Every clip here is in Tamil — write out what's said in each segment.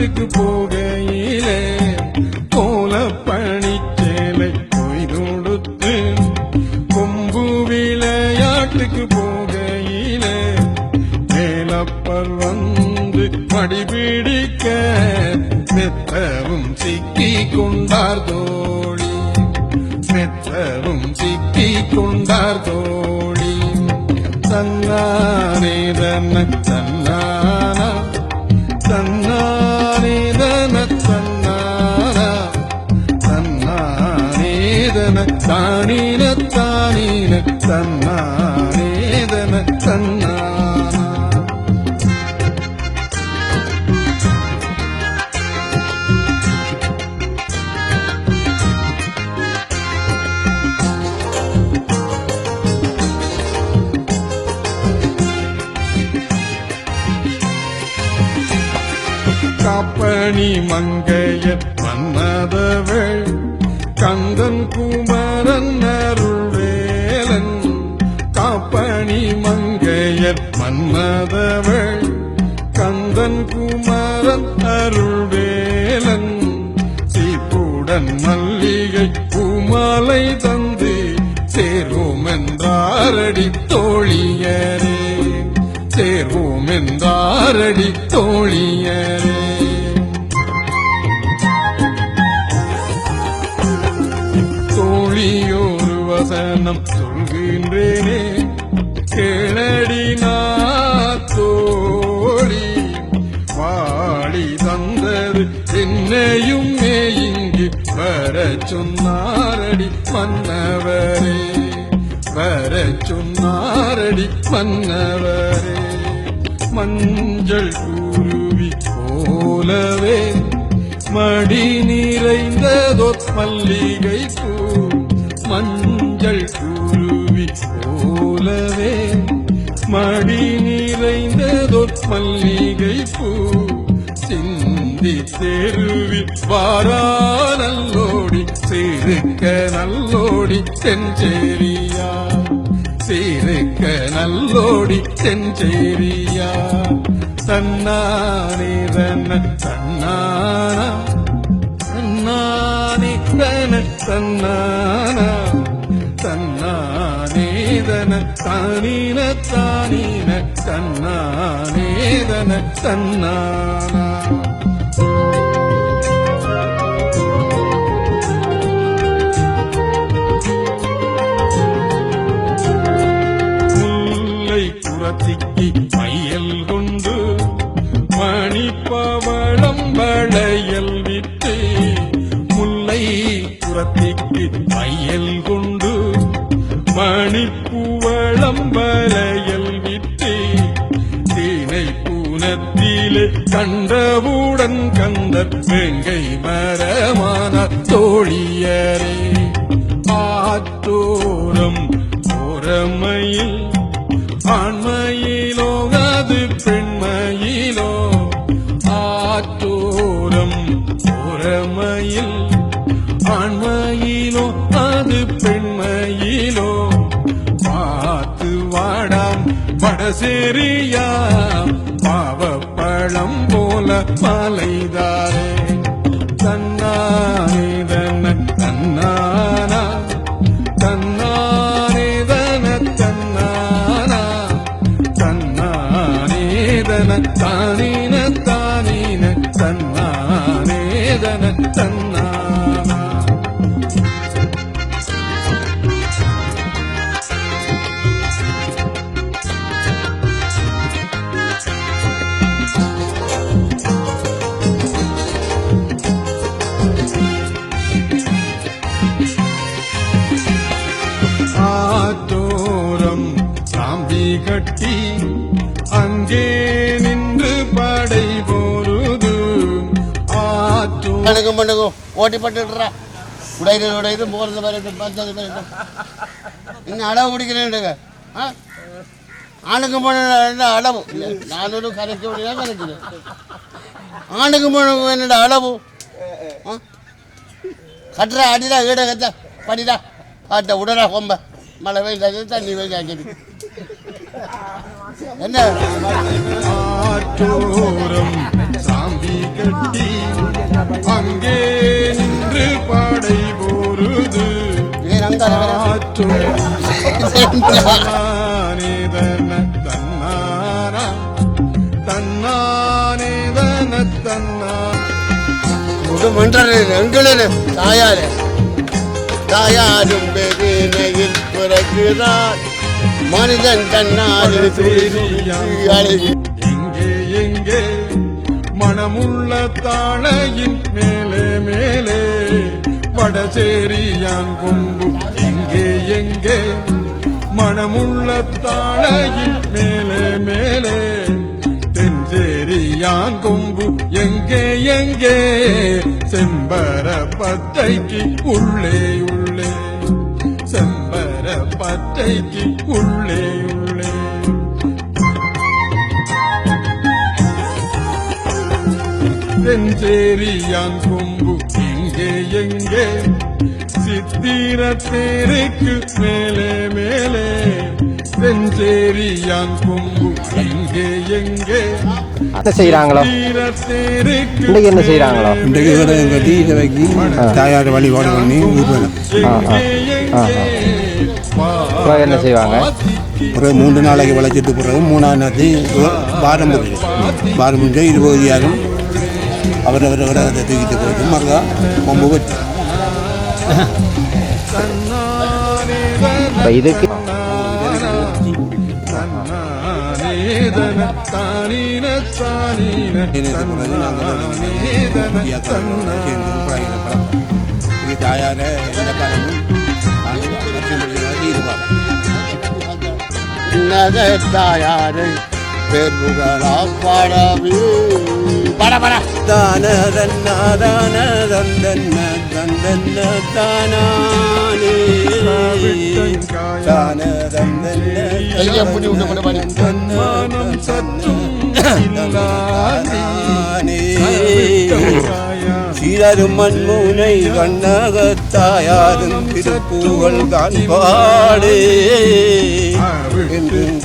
காட்டுக்கு போகையிலே போல பணிச்சேலை கோலப்பணிச்சேலை கொய்தொடுத்து கொம்பு விளையாட்டுக்கு போகையிலே மேலப்பர் வந்து மடிபிடிக்க மெத்தவும் சிக்கி கொண்டார் தோழி. மெத்தவும் சிக்கி கொண்டார் தோழி. தன்னானே தன்ன தன்னானா தன்ன தானின தானின தன்னானேதன தன்னானா காப்பணி மங்கையர் மன்னதவள் கந்தன் கூ மங்கையர் கந்தன் குமரன் அருள்வேலன் சீப்புடன் மல்லிகை பூமாலை தந்து சேர்வோம் என்றாரடி தோழியரே சேர்வோம் என்றாரடி தோழியரே. தோழியோரு வசனம் சொல்கின்றேனே கேளடி நான் வர சொன்னாரடி மன்னவரே வர சொன்னாரடி மன்னவரே. மஞ்சள் குருவி போலவே மடி நிறைந்ததோ மல்லிகை பூ. மஞ்சள் குருவி போலவே மடி நிறைந்ததோ மல்லிகை பூ. சிந்தி தெருவி வாரா நல்லோடி சிறுக்க நல்லோடி செஞ்சேரியா சிறுக்க நல்லோடி செஞ்சேரியா தன்னானே தன்ன தன்னானா தன்னானே தன தன்னானா தன்னானேதன தானீன தானீன தன்னானேதன புறத்திக்கு மையல் கொண்டு மணிப்பவளம் வளையல் விட்டு முல்லை புறத்திக்கு மையல் கொண்டு மணிப்புவளம் வளையல் விட்டு தீனை பூனத்திலே கண்டவுடன் கந்த வெங்கை மரமான தோழியரே. ஆத்தோரம் ஓரமையில் ஆண்மை ஓரமையில் ஆண்மையிலோ அது பெண்மையிலோ. பார்த்து வாடாம் வடசேரியா பாவப்பழம் போல மலைதாரே. கட்டி அங்கே நின்று படை போருது ஆத்தோ பண்ணுங்க பண்ணுங்க ஓட்டி பட்டுடுறா உடையுது உடையுது போகிறது வரட்டும் பார்த்தது வரட்டும் இன்னும் அளவு பிடிக்கிறேன் ஆ? ஆணுக்கு பொண்ணு அளவு? நானூறு கரைக்க முடியாது கரைக்குது. ஆணுக்கு பொண்ணு என்னோட அளவு? ஆ? கட்டுற அடிடா வீட கத்த படிடா பாட்ட உடனே கொம்ப. மழை வெயில் தண்ணி வெயில் ஆக்கிடு என்ன? ஆற்றோரம் சாம்பி கட்டி அங்கே நின்று படை போருது. தன்னானே தன தன்னானா தன்னானே தன தன்னா? குடும்பன்றே எங்களே தாயாரே தாயாரும் பெருமையில் பிறகுதான். மனிதன் தன்னால் எங்கே எங்கே? மனமுள்ள தாழையின் மேலே மேலே. வடசேரியான் கொம்பு. எங்கே எங்கே? மனமுள்ள தாழையின் மேலே மேலே. தென்சேரியான் கொம்பு. எங்கே எங்கே? செம்பர பத்தைக்கு உள்ளே பத்தைக்கு உள்ளே உள்ளே. தென்சேரியான் கொம்பு எங்கே எங்கே? சித்திர தேருக்கு மேலே மேலே. தென்சேரியான் கொம்பு எங்கே? எங்கே சித்திர தேருக்கு இன்றைக்கு என்ன செய்கிறாங்களோ இன்றைக்கு கட்டி தாயார் வழிபாடு பண்ணி அப்புறம் என்ன செய்வாங்க? பிறகு மூன்று நாளைக்கு விளைச்சிட்டு பிறகு மூணாம் நாத்தி வாரம் முடியும். வாரம் முடிஞ்ச இருபது யாரும் அவரவர் விரதத்தை தூக்கிட்டு போயிட்டு மறுதா கொம்பு வச்சு இப்போ இதுக்கு தாயார எந்த காலமும் நகை தாயாரை பெருகளா பாடவே பட பட. தான தன்னா தான தந்தன்ன தந்தன்ன தானானே தான தந்தன்ன சீரரும் மண்முனை கண்ணகத்தாயாரும் திருப்பூகள் காண்பாடே. என்றும்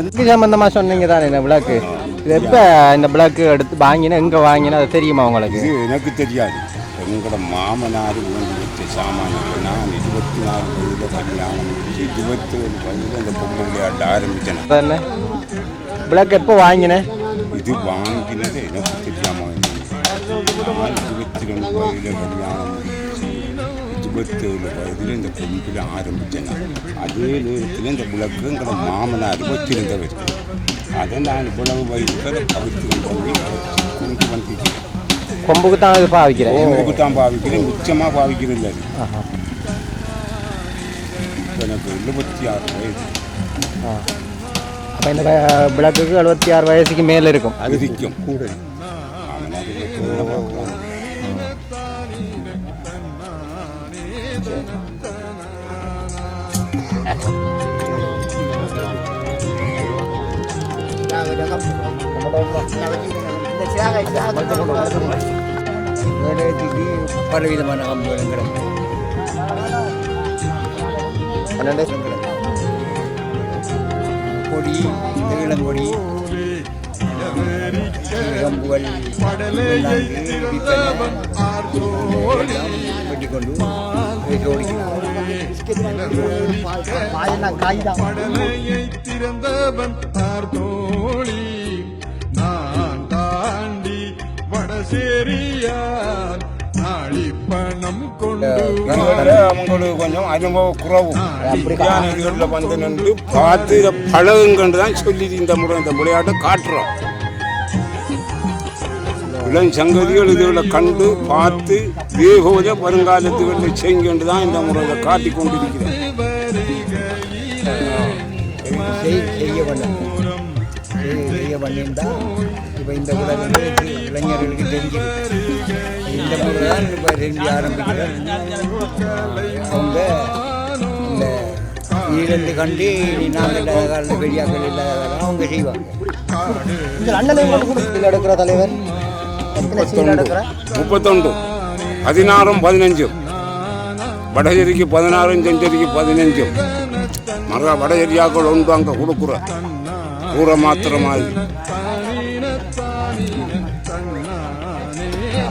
இதுக்கு சம்மந்தமாக சொன்னீங்க தானே இந்த விளக்கு. இது எப்போ இந்த விளக்கு எடுத்து வாங்கினா எங்கே வாங்கினா அது தெரியுமா உங்களுக்கு? எனக்கு தெரியாது. எங்களோட மாமனார் சாமான்கள் நான் இருபத்தி வயதில் கல்யாணம் முடிச்சு இருபத்தி ஏழு வயதில் இந்த பொம்மை விளையாட ஆரம்பித்தேன் விளக்கு எப்போ வாங்கினேன் இது வாங்கினது எனக்கு தெரியாமல் நான் இருபத்தி ரெண்டு வயதில் கல்யாணம் முடிச்சு இருபத்தேழு வயதில் இந்த பொம்பில் ஆரம்பித்தேன் அதே நேரத்தில் இந்த விளக்கு மாமனார் வச்சிருந்தவர். அதை நான் இவ்வளவு வயதில் கவித்து கொண்டு கொண்டு வந்துக்கிறேன் கொம்புக்கு தான் இது பாவிக்கிறேன். எனக்கு தான் பாவிக்கிறேன். மிச்சமாக பாவிக்கிறது எனக்கு எழுபத்தி ஆறு வயசு அப்போ இந்த க- விளக்குக்கு எழுபத்தி ஆறு வயசுக்கு மேலே இருக்கும். அது விற்கும் கூட வேலைக்கு பலவிதமான கம்புகளும் கிடக்கும் பன்னெண்டு கொடி இளங்கொடி கம்புகள் வெட்டிக்கொண்டு படலையை திறந்தவன் தார்தோழி நான் தாண்டி வடசேரியான் நாளிப்பணம் கொண்டு அவங்களுக்கு கொஞ்சம் அனுபவ குறவு விஞ்ஞானிகளில் வந்து நின்று பார்த்து இதை பழகுங்கன்று தான் சொல்லி இந்த முறை இந்த விளையாட்டை காட்டுறோம். இளஞ்சங்கதிகள் இதுகளை கண்டு பார்த்து இதேபோல வருங்காலத்துகளில் செய்யுங்கன்று தான் இந்த முறையை காட்டி கொண்டிருக்கிறேன் செய்- செய்ய வேண்டும் செய்ய- செய்ய பண்ணியிருந்தா இப்போ இந்த உலகம் இளைஞர்களுக்கு தெரிஞ்சிருக்கு இந்த முறை தான் இப்போ ரெண்டு ஆரம்பிக்கிறேன் அவங்க இந்த இருந்து கண்டு நாங்கள் இல்லாத காலத்தில் பெரியாக்கள் இல்லாத காலம் அவங்க செய்வாங்க இந்த அண்ணன் கூட எடுக்கிற தலைவர் முப்பத்தொன்று. பதினாறும் பதினஞ்சும். வடகரிக்கு பதினாறும் செஞ்சரிக்கு பதினஞ்சும். மர வடகரியாக்கள் ஒன்று அங்கே கொடுக்குற கூற மாத்திரமாக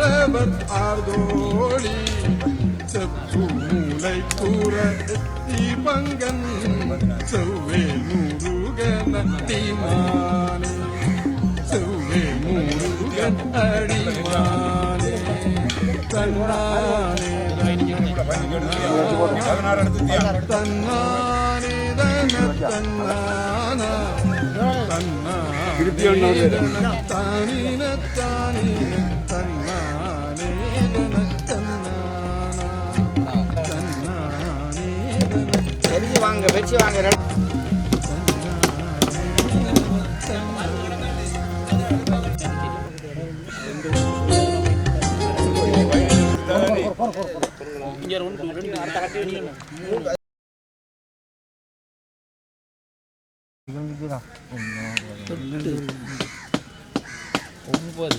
பரவர் ஆர்தோழி செப்பு மூளைக்கூற தீபங்கன் செவ்வே முருகன தீமானே செவ்வே முருகன் அடிமானே தன்னானே தன்னானே தன தன்னானா தன்னா താനീന താനീന வாங்க வச்சு வாங்க ரெண்டு ஒன்பது.